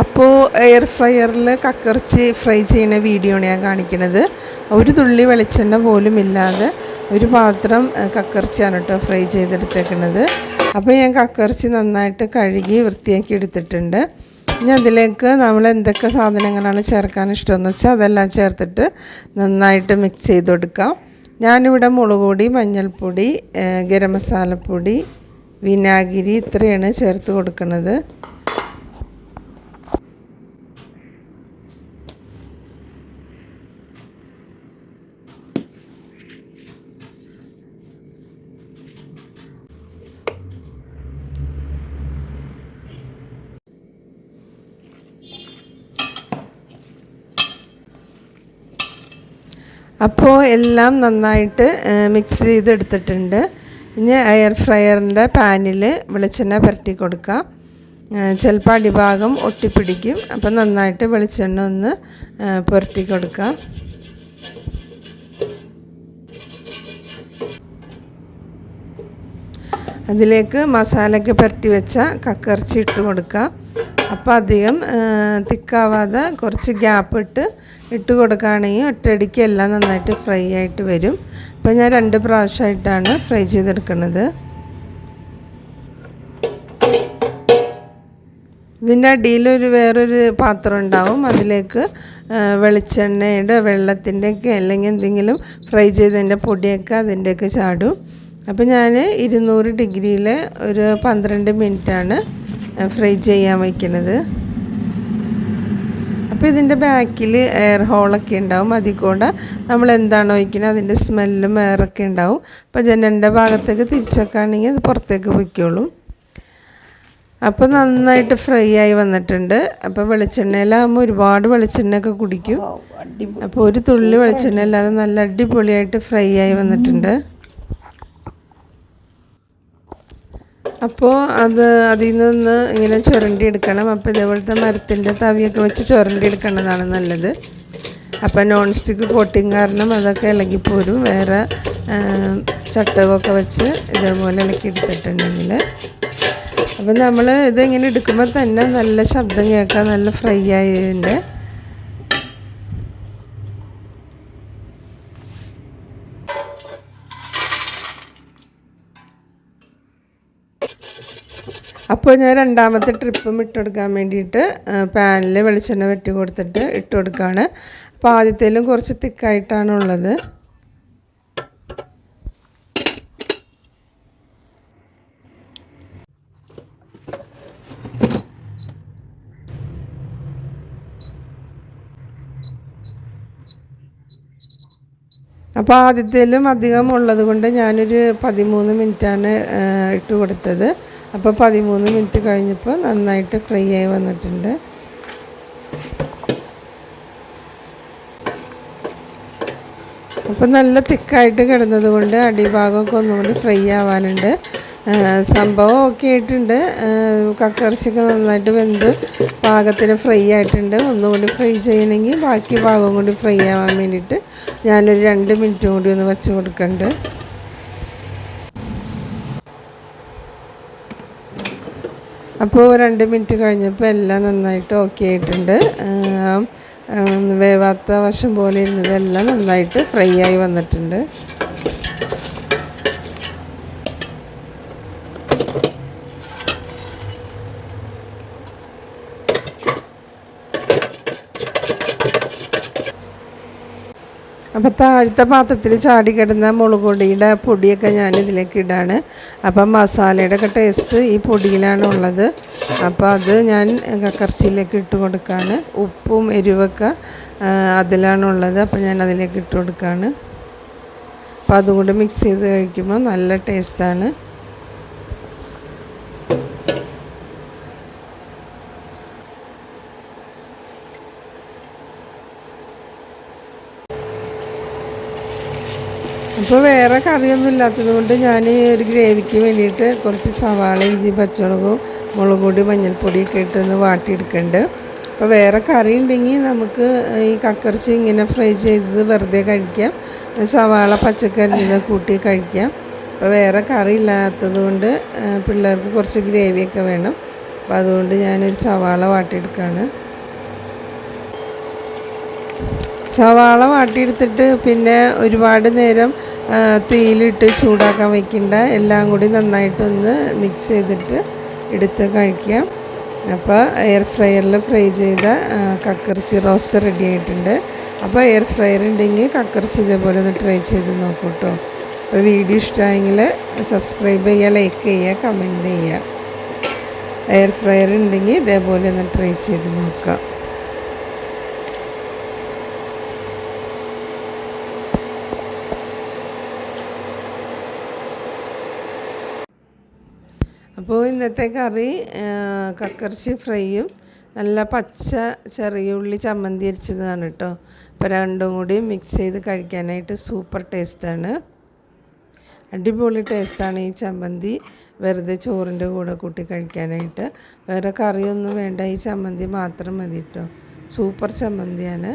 അപ്പോൾ എയർ ഫ്രയറിൽ കക്കിറച്ച് ഫ്രൈ ചെയ്യുന്ന വീഡിയോ ആണ് ഞാൻ കാണിക്കുന്നത് ഒരു തുള്ളി വെളിച്ചെണ്ണ പോലും ഇല്ലാതെ ഒരു പാത്രം കക്കിറച്ചാണ് കേട്ടോ ഫ്രൈ ചെയ്തെടുത്തേക്കുന്നത് അപ്പോൾ ഞാൻ കക്കിറച്ചി നന്നായിട്ട് കഴുകി വൃത്തിയാക്കി എടുത്തിട്ടുണ്ട്. ഇനി അതിലേക്ക് നമ്മൾ എന്തൊക്കെ സാധനങ്ങളാണ് ചേർക്കാൻ ഇഷ്ടമെന്ന് വെച്ചാൽ അതെല്ലാം ചേർത്തിട്ട് നന്നായിട്ട് മിക്സ് ചെയ്ത് കൊടുക്കാം. ഞാനിവിടെ മുളക് പൊടി മഞ്ഞൾപ്പൊടി ഗരം മസാലപ്പൊടി വിനാഗിരി ഇത്രയാണ് ചേർത്ത് കൊടുക്കുന്നത് അപ്പോൾ എല്ലാം നന്നായിട്ട് മിക്സ് ചെയ്തെടുത്തിട്ടുണ്ട്. ഇനി എയർ ഫ്രയറിന്റെ പാനിൽ വെളിച്ചെണ്ണ പുരട്ടി കൊടുക്കാം. ചിലപ്പോൾ അടിഭാഗം ഒട്ടിപ്പിടിക്കും. അപ്പോൾ നന്നായിട്ട് വെളിച്ചെണ്ണ ഒന്ന് പുരട്ടി കൊടുക്കാം. അതിലേക്ക് മസാലയൊക്കെ പുരട്ടി വെച്ച കക്കിറച്ചി ഇട്ട് കൊടുക്കുക അപ്പോൾ അധികം തിക്കാവാതെ കുറച്ച് ഗ്യാപ്പ് ഇട്ട് ഇട്ട് കൊടുക്കുകയാണെങ്കിൽ ഒറ്റയടിക്ക് എല്ലാം നന്നായിട്ട് ഫ്രൈ ആയിട്ട് വരും. അപ്പോൾ ഞാൻ രണ്ട് പ്രാവശ്യമായിട്ടാണ് ഫ്രൈ ചെയ്തെടുക്കുന്നത് ഇതിന്റെ അടിയിൽ ഒരു വേറൊരു പാത്രം ഉണ്ടാവും. അതിലേക്ക് വെളിച്ചെണ്ണയുടെ വെള്ളത്തിന്റെയൊക്കെ അല്ലെങ്കിൽ എന്തെങ്കിലും ഫ്രൈ ചെയ്തതിന്റെ പൊടിയൊക്കെ അതിന്റെയൊക്കെ ചാടും. അപ്പോൾ ഞാൻ ഇരുന്നൂറ് ഡിഗ്രിയിൽ ഒരു പന്ത്രണ്ട് മിനിറ്റാണ് ഫ്രൈ ചെയ്യാൻ വയ്ക്കുന്നത് അപ്പോൾ ഇതിന്റെ ബാക്കിൽ എയർ ഹോളൊക്കെ ഉണ്ടാവും. അതിൽ കൂടെ നമ്മൾ എന്താണോ വയ്ക്കുന്നത് അതിന്റെ സ്മെല്ലും എയറൊക്കെ ഉണ്ടാവും. അപ്പോൾ ജനലിന്റെ ഭാഗത്തേക്ക് തിരിച്ചൊക്കെയാണെങ്കിൽ അത് പുറത്തേക്ക് പൊയ്ക്കോളും. അപ്പോൾ നന്നായിട്ട് ഫ്രൈ ആയി വന്നിട്ടുണ്ട്. അപ്പോൾ വെളിച്ചെണ്ണയിലാകുമ്പോൾ ഒരുപാട് വെളിച്ചെണ്ണയൊക്കെ കുടിക്കും. അപ്പോൾ ഒരു തുള്ളി വെളിച്ചെണ്ണ അല്ലാതെ നല്ല അടിപൊളിയായിട്ട് ഫ്രൈ ആയി വന്നിട്ടുണ്ട്. അപ്പോൾ അത് അതിൽ നിന്ന് ഇങ്ങനെ ചുരണ്ടി എടുക്കണം. അപ്പോൾ ഇതേപോലത്തെ മരത്തിന്റെ തവിയൊക്കെ വെച്ച് ചുരണ്ടി എടുക്കേണ്ടതാണ് നല്ലത്. അപ്പോൾ നോൺ സ്റ്റിക്ക് കോട്ടിങ് കാരണം അതൊക്കെ ഇളകിപ്പോരും. വേറെ ചട്ടകമൊക്കെ വെച്ച് ഇതേപോലെ ഇളക്കി എടുത്തിട്ടുണ്ടെങ്കിൽ അപ്പം നമ്മൾ ഇതിങ്ങനെ എടുക്കുമ്പോൾ തന്നെ നല്ല ശബ്ദം കേൾക്കാം. നല്ല ഫ്രൈ ആയതിന്റെ അപ്പോൾ ഞാൻ രണ്ടാമത്തെ ട്രിപ്പും ഇട്ട് കൊടുക്കാൻ വേണ്ടിയിട്ട് പാനിൽ വെളിച്ചെണ്ണ വെട്ടി കൊടുത്തിട്ട് ഇട്ട് കൊടുക്കുകയാണ് അപ്പോൾ ആദ്യത്തേലും കുറച്ച് തിക്കായിട്ടാണ് ഉള്ളത്. അപ്പോൾ ആദ്യത്തേലും അധികം ഉള്ളത് കൊണ്ട് ഞാനൊരു പതിമൂന്ന് മിനിറ്റാണ് ഇട്ട് കൊടുത്തത്. അപ്പോൾ പതിമൂന്ന് മിനിറ്റ് കഴിഞ്ഞപ്പോൾ നന്നായിട്ട് ഫ്രൈ ആയി വന്നിട്ടുണ്ട്. അപ്പോൾ നല്ല തിക്കായിട്ട് കിടന്നത് കൊണ്ട് അടിഭാഗമൊക്കെ ഒന്നുകൂടി ഫ്രൈ ആവാനുണ്ട്. സംഭവം ഓക്കെ ആയിട്ടുണ്ട്. കക്കറിച്ചൊക്കെ നന്നായിട്ട് വെന്ത് പാകത്തിന് ഫ്രൈ ആയിട്ടുണ്ട്. ഒന്നുകൂടി ഫ്രൈ ചെയ്യണമെങ്കിൽ ബാക്കി ഭാഗം കൂടി ഫ്രൈ ആവാൻ വേണ്ടിയിട്ട് ഞാനൊരു രണ്ട് മിനിറ്റ് കൂടി ഒന്ന് വെച്ച് കൊടുക്കുന്നുണ്ട് അപ്പോൾ രണ്ട് മിനിറ്റ് കഴിഞ്ഞപ്പോൾ എല്ലാം നന്നായിട്ട് ഓക്കെ ആയിട്ടുണ്ട്. വേവാത്ത വശം പോലെ ഇരുന്നതെല്ലാം നന്നായിട്ട് ഫ്രൈ ആയി വന്നിട്ടുണ്ട്. അപ്പോൾ താഴത്തെ പാത്രത്തിൽ ചാടി കിടന്ന മുളക് പൊടിയുടെ പൊടിയൊക്കെ ഞാൻ ഇതിലേക്ക് ഇടാണ്. അപ്പം മസാലയുടെ ഒക്കെ ടേസ്റ്റ് ഈ പൊടിയിലാണ് ഉള്ളത്. അപ്പോൾ അത് ഞാൻ കക്കർച്ചിയിലേക്ക് ഇട്ട് കൊടുക്കുകയാണ് ഉപ്പും എരിവൊക്കെ അതിലാണുള്ളത് അപ്പോൾ ഞാൻ അതിലേക്ക് ഇട്ട് കൊടുക്കുകയാണ് അപ്പോൾ അതുകൊണ്ട് മിക്സ് ചെയ്ത് കഴിക്കുമ്പോൾ നല്ല ടേസ്റ്റാണ് അപ്പോൾ വേറെ കറിയൊന്നും ഇല്ലാത്തത് കൊണ്ട് ഞാൻ ഒരു ഗ്രേവിക്ക് വേണ്ടിയിട്ട് കുറച്ച് സവാള ഇഞ്ചി പച്ചമുളകും മുളക് പൊടി മഞ്ഞൾപ്പൊടിയൊക്കെ ഇട്ടൊന്ന് വാട്ടിയെടുക്കുന്നുണ്ട് അപ്പോൾ വേറെ കറി ഉണ്ടെങ്കിൽ നമുക്ക് ഈ കക്കറിച്ചി ഇങ്ങനെ ഫ്രൈ ചെയ്തത് വെറുതെ കഴിക്കാം. സവാള പച്ചക്കറി ഇത് കൂട്ടി കഴിക്കാം. അപ്പോൾ വേറെ കറി ഇല്ലാത്തത് കൊണ്ട് പിള്ളേർക്ക് കുറച്ച് ഗ്രേവിയൊക്കെ വേണം. അപ്പോൾ അതുകൊണ്ട് ഞാനൊരു സവാള വാട്ടിയെടുക്കുകയാണ് സവാള വാട്ടിയെടുത്തിട്ട് പിന്നെ ഒരുപാട് നേരം തീയിലിട്ട് ചൂടാക്കാൻ വയ്ക്കണ്ട എല്ലാം കൂടി നന്നായിട്ടൊന്ന് മിക്സ് ചെയ്തിട്ട് എടുത്ത് കഴിക്കാം. അപ്പോൾ എയർ ഫ്രയറിൽ ഫ്രൈ ചെയ്ത ആ, കക്കറിച്ചി റോസ്റ്റ് റെഡി ആയിട്ടുണ്ട്. അപ്പോൾ എയർ ഫ്രയർ ഉണ്ടെങ്കിൽ കക്കറിച്ചി ഇതേപോലെ ഒന്ന് ട്രൈ ചെയ്ത് നോക്കൂ കേട്ടോ അപ്പോൾ വീഡിയോ ഇഷ്ടമായെങ്കിൽ സബ്സ്ക്രൈബ് ചെയ്യുക ലൈക്ക് ചെയ്യുക കമന്റ് ചെയ്യുക. എയർ ഫ്രയർ ഉണ്ടെങ്കിൽ ഇതേപോലെ ഒന്ന് ട്രൈ ചെയ്ത് നോക്കാം. അപ്പോൾ ഇന്നത്തെ കറി കക്കർച്ചി ഫ്രൈയും നല്ല പച്ച ചെറിയ ഉള്ളി ചമ്മന്തി അരിച്ചതാണ് കേട്ടോ. അപ്പോൾ രണ്ടും കൂടി മിക്സ് ചെയ്ത് കഴിക്കാനായിട്ട് സൂപ്പർ ടേസ്റ്റാണ് അടിപൊളി ടേസ്റ്റാണ് ഈ ചമ്മന്തി. വെറുതെ ചോറിന്റെ കൂടെ കൂട്ടി കഴിക്കാനായിട്ട്. വേറെ കറിയൊന്നും വേണ്ട ഈ ചമ്മന്തി മാത്രം മതി കേട്ടോ. സൂപ്പർ ചമ്മന്തിയാണ്.